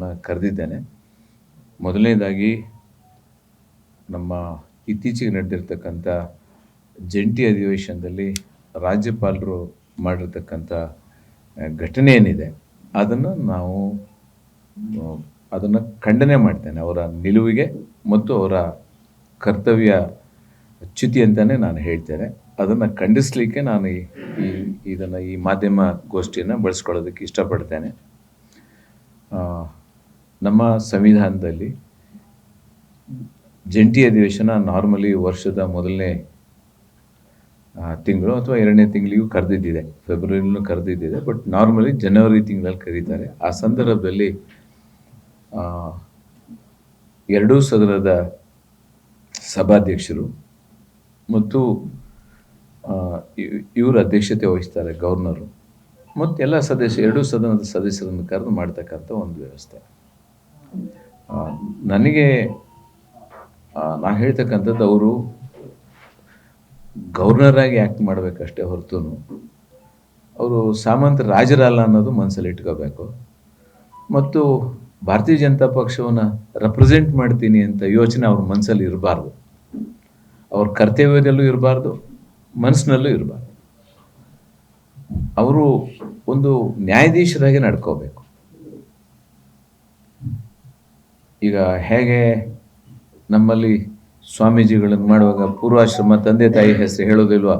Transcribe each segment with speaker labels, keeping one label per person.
Speaker 1: ಸಭೆಯನ್ನು ಕರೆದಿದ್ದೇನೆ. ಮೊದಲನೇದಾಗಿ ನಮ್ಮ ಇತ್ತೀಚೆಗೆ ನಡೆದಿರ್ತಕ್ಕಂಥ ಜಂಟಿ ಅಧಿವೇಶನದಲ್ಲಿ ರಾಜ್ಯಪಾಲರು ಮಾಡಿರ್ತಕ್ಕಂಥ ಘಟನೆ ಏನಿದೆ, ಅದನ್ನು ನಾವು ಅದನ್ನು ಖಂಡನೆ ಮಾಡ್ತೇನೆ. ಅವರ ನಿಲುವಿಗೆ ಮತ್ತು ಅವರ ಕರ್ತವ್ಯ ಚ್ಯುತಿ ಅಂತಲೇ ನಾನು ಹೇಳ್ತೇನೆ. ಅದನ್ನು ಖಂಡಿಸ್ಲಿಕ್ಕೆ ನಾನು ಈ, ಇದನ್ನು ಈ ಮಾಧ್ಯಮ ಗೋಷ್ಠಿಯನ್ನು ಬಳಸ್ಕೊಳ್ಳೋದಕ್ಕೆ ಇಷ್ಟಪಡ್ತೇನೆ. ನಮ್ಮ ಸಂವಿಧಾನದಲ್ಲಿ ಜಂಟಿ ಅಧಿವೇಶನ ನಾರ್ಮಲಿ ವರ್ಷದ ಮೊದಲನೇ ತಿಂಗಳು ಅಥವಾ ಎರಡನೇ ತಿಂಗಳಿಗೂ ಕರೆದಿದ್ದಿದೆ. ಫೆಬ್ರವರಿಲೂ ಕರೆದಿದ್ದಿದೆ. ಬಟ್ ನಾರ್ಮಲಿ ಜನವರಿ ತಿಂಗಳಲ್ಲಿ ಕರೀತಾರೆ. ಆ ಸಂದರ್ಭದಲ್ಲಿ ಎರಡೂ ಸದನದ ಸಭಾಧ್ಯಕ್ಷರು ಮತ್ತು ಇವರ ಅಧ್ಯಕ್ಷತೆ ವಹಿಸ್ತಾರೆ ಗವರ್ನರು. ಮತ್ತು ಎಲ್ಲ ಸದಸ್ಯ, ಎರಡೂ ಸದನದ ಸದಸ್ಯರನ್ನು ಕರೆದು ಮಾಡ್ತಕ್ಕಂಥ ಒಂದು ವ್ಯವಸ್ಥೆ. ನನಗೆ ನಾ ಹೇಳ್ತಕ್ಕಂಥದ್ದು ಅವರು ಗವರ್ನರ್ ಆಗಿ ಆ್ಯಕ್ಟ್ ಮಾಡಬೇಕಷ್ಟೇ ಹೊರತು ಅವರು ಸಾಮಂತ ರಾಜರಲ್ಲ ಅನ್ನೋದು ಮನಸ್ಸಲ್ಲಿ ಇಟ್ಕೋಬೇಕು. ಮತ್ತು ಭಾರತೀಯ ಜನತಾ ಪಕ್ಷವನ್ನು ರೆಪ್ರೆಸೆಂಟ್ ಮಾಡ್ತೀನಿ ಅಂತ ಯೋಚನೆ ಅವ್ರ ಮನಸ್ಸಲ್ಲಿ ಇರಬಾರ್ದು. ಅವ್ರ ಕರ್ತವ್ಯದಲ್ಲೂ ಇರಬಾರ್ದು ಮನಸ್ಸಿನಲ್ಲೂ ಇರಬಾರ್ದು. ಅವರು ಒಂದು ನ್ಯಾಯಾಧೀಶರಾಗಿ ನಡ್ಕೋಬೇಕು. ಈಗ ಹೇಗೆ ನಮ್ಮಲ್ಲಿ ಸ್ವಾಮೀಜಿಗಳನ್ನು ಮಾಡುವಾಗ ಪೂರ್ವಾಶ್ರಮ ತಂದೆ ತಾಯಿ ಹೆಸರು ಹೇಳೋದಿಲ್ವಾ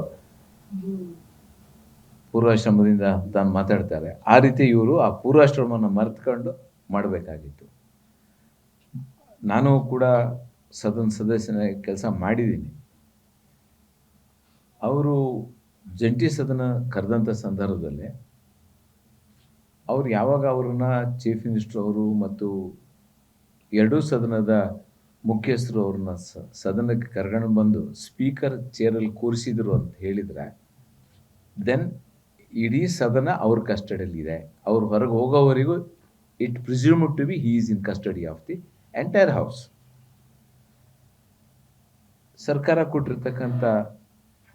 Speaker 1: ಪೂರ್ವಾಶ್ರಮದಿಂದ ತಾನು ಮಾತಾಡ್ತಾರೆ. ಆ ರೀತಿ ಇವರು ಆ ಪೂರ್ವಾಶ್ರಮವನ್ನು ಮರೆತ್ಕೊಂಡು ಮಾಡಬೇಕಾಗಿತ್ತು. ನಾನು ಕೂಡ ಸದನ ಸದಸ್ಯನ ಕೆಲಸ ಮಾಡಿದ್ದೀನಿ. ಅವರು ಜಂಟಿ ಸದನ ಕರೆದಂಥ ಸಂದರ್ಭದಲ್ಲಿ ಅವ್ರು ಯಾವಾಗ ಅವ್ರನ್ನ ಚೀಫ್ ಮಿನಿಸ್ಟರ್ ಅವರು ಮತ್ತು ಎರಡೂ ಸದನದ ಮುಖ್ಯಸ್ಥರು ಅವ್ರನ್ನ ಸದನಕ್ಕೆ ಕರ್ಕೊಂಡು ಬಂದು ಸ್ಪೀಕರ್ ಚೇರಲ್ಲಿ ಕೂರಿಸಿದ್ರು ಅಂತ ಹೇಳಿದ್ರೆ ದೆನ್ ಇಡೀ ಸದನ ಅವ್ರ ಕಸ್ಟಡಿಯಲ್ಲಿ ಇದೆ ಅವ್ರು ಹೊರಗೆ ಹೋಗೋವರೆಗೂ it presume to be he is in custody of the entire house ಸರ್ಕಾರ ಕೊಟ್ಟಿರ್ತಕ್ಕಂಥ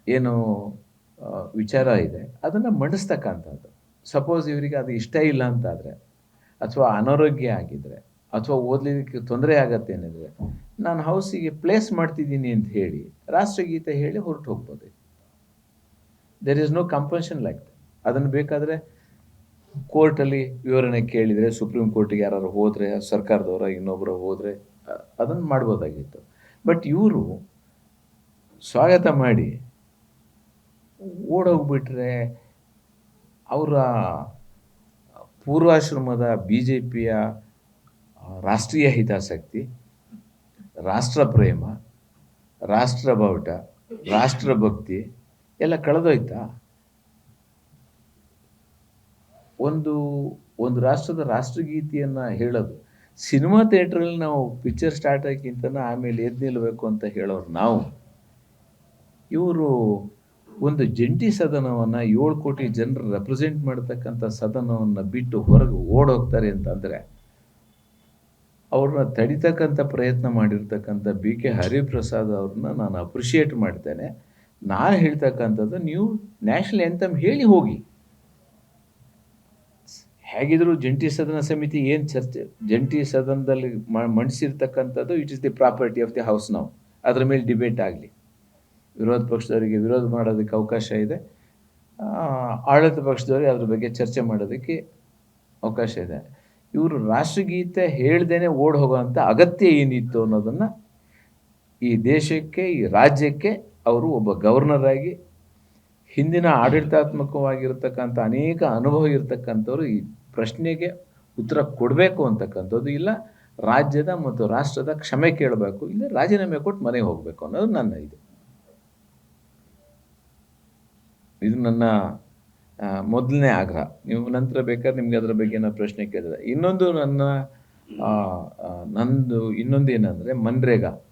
Speaker 1: ಏನು ವಿಚಾರ ಇದೆ, ಅದನ್ನು ಮಂಡಿಸ್ತಕ್ಕಂಥದ್ದು. ಸಪೋಸ್ ಇವರಿಗೆ ಅದು ಇಷ್ಟ ಇಲ್ಲ ಅಂತಾದರೆ, ಅಥವಾ ಅನಾರೋಗ್ಯ ಆಗಿದ್ರೆ ಅಥವಾ ಓದಲಿಕ್ಕೆ ತೊಂದರೆ ಆಗತ್ತೆ ಅನ್ನಿದ್ರೆ ನಾನು ಹೌಸಿಗೆ ಪ್ಲೇಸ್ ಮಾಡ್ತಿದ್ದೀನಿ ಅಂತ ಹೇಳಿ ರಾಷ್ಟ್ರಗೀತೆ ಹೇಳಿ ಹೊರಟು ಹೋಗ್ಬೋದು. There is no compulsion like ಅದನ್ನು ಬೇಕಾದರೆ ಕೋರ್ಟಲ್ಲಿ ವಿವರಣೆ ಕೇಳಿದರೆ, ಸುಪ್ರೀಂ ಕೋರ್ಟಿಗೆ ಯಾರು ಹೋದರೆ, ಸರ್ಕಾರದವರ ಇನ್ನೊಬ್ಬರು ಹೋದರೆ, ಅದನ್ನು ಮಾಡ್ಬೋದಾಗಿತ್ತು. ಬಟ್ ಇವರು ಸ್ವಾಗತ ಮಾಡಿ ಓಡೋಗ್ಬಿಟ್ರೆ ಅವರ ಪೂರ್ವಾಶ್ರಮದ ಬಿ ಜೆ ಪಿಯ ರಾಷ್ಟ್ರೀಯ ಹಿತಾಸಕ್ತಿ, ರಾಷ್ಟ್ರ ಪ್ರೇಮ, ರಾಷ್ಟ್ರ ಬಾವುಟ ರಾಷ್ಟ್ರಭಕ್ತಿ ಎಲ್ಲ ಕಳೆದೋಯ್ತಾ? ಒಂದು ಒಂದು ರಾಷ್ಟ್ರದ ರಾಷ್ಟ್ರಗೀತೆಯನ್ನು ಹೇಳೋದು. ಸಿನಿಮಾ ಥಿಯೇಟ್ರಲ್ಲಿ ನಾವು ಪಿಕ್ಚರ್ ಸ್ಟಾರ್ಟ್ ಆಗಿಂತನ ಆಮೇಲೆ ಎದ್ದು ನಿಲ್ಲಬೇಕು ಅಂತ ಹೇಳೋರು ನಾವು. ಇವರು ಒಂದು ಜಂಟಿ ಸದನವನ್ನು ಏಳು ಕೋಟಿ ಜನರು ರೆಪ್ರೆಸೆಂಟ್ ಮಾಡ್ತಕ್ಕಂಥ ಸದನವನ್ನು ಬಿಟ್ಟು ಹೊರಗೆ ಓಡೋಗ್ತಾರೆ ಅಂತಂದರೆ ಅವ್ರನ್ನ ತಡಿತಕ್ಕಂಥ ಪ್ರಯತ್ನ ಮಾಡಿರ್ತಕ್ಕಂಥ ಬಿ ಕೆ ಹರಿಪ್ರಸಾದ್ ಅವ್ರನ್ನ ನಾನು ಅಪ್ರಿಷಿಯೇಟ್ ಮಾಡ್ತೇನೆ. ನಾನು ಹೇಳ್ತಕ್ಕಂಥದ್ದು ನೀವು ನ್ಯಾಷನಲ್ ಎಂಥಮ್ ಹೇಳಿ ಹೋಗಿ. ಹೇಗಿದ್ರು ಜಂಟಿ ಸದನ ಸಮಿತಿ ಏನು ಚರ್ಚೆ, ಜಂಟಿ ಸದನದಲ್ಲಿ ಮಂಡಿಸಿರ್ತಕ್ಕಂಥದ್ದು it is the property of the house ನಾವು ಅದರ ಮೇಲೆ ಡಿಬೇಟ್ ಆಗಲಿ. ವಿರೋಧ ಪಕ್ಷದವರಿಗೆ ವಿರೋಧ ಮಾಡೋದಕ್ಕೆ ಅವಕಾಶ ಇದೆ. ಆಡಳಿತ ಪಕ್ಷದವರಿಗೆ ಅದ್ರ ಬಗ್ಗೆ ಚರ್ಚೆ ಮಾಡೋದಕ್ಕೆ ಅವಕಾಶ ಇದೆ. ಇವರು ರಾಷ್ಟ್ರಗೀತೆ ಹೇಳ್ದೇನೆ ಓಡ್ ಹೋಗೋವಂಥ ಅಗತ್ಯ ಏನಿತ್ತು ಅನ್ನೋದನ್ನು ಈ ದೇಶಕ್ಕೆ, ಈ ರಾಜ್ಯಕ್ಕೆ ಅವರು ಒಬ್ಬ ಗವರ್ನರಾಗಿ ಹಿಂದಿನ ಆಡಳಿತಾತ್ಮಕವಾಗಿರ್ತಕ್ಕಂಥ ಅನೇಕ ಅನುಭವ ಇರತಕ್ಕಂಥವ್ರು ಈ ಪ್ರಶ್ನೆಗೆ ಉತ್ತರ ಕೊಡಬೇಕು ಅಂತಕ್ಕಂಥದ್ದು ಇಲ್ಲ. ರಾಜ್ಯದ ಮತ್ತು ರಾಷ್ಟ್ರದ ಕ್ಷಮೆ ಕೇಳಬೇಕು, ಇಲ್ಲ ರಾಜೀನಾಮೆ ಕೊಟ್ಟು ಮನೆಗೆ ಹೋಗಬೇಕು ಅನ್ನೋದು ನನ್ನ ಇದು. ಇದು ನನ್ನ ಮೊದಲನೇ ಆಗ್ರಹ. ನೀವು ನಂತರ ಬೇಕಾದ್ರೆ ನಿಮ್ಗೆ ಅದರ ಬಗ್ಗೆ ಏನೋ ಪ್ರಶ್ನೆ ಕೇಳಿದ್ರೆ. ಇನ್ನೊಂದು ನನ್ನ ಆ, ನಂದು ಇನ್ನೊಂದು ಏನಂದರೆ ಮನ್ರೇಗಾ.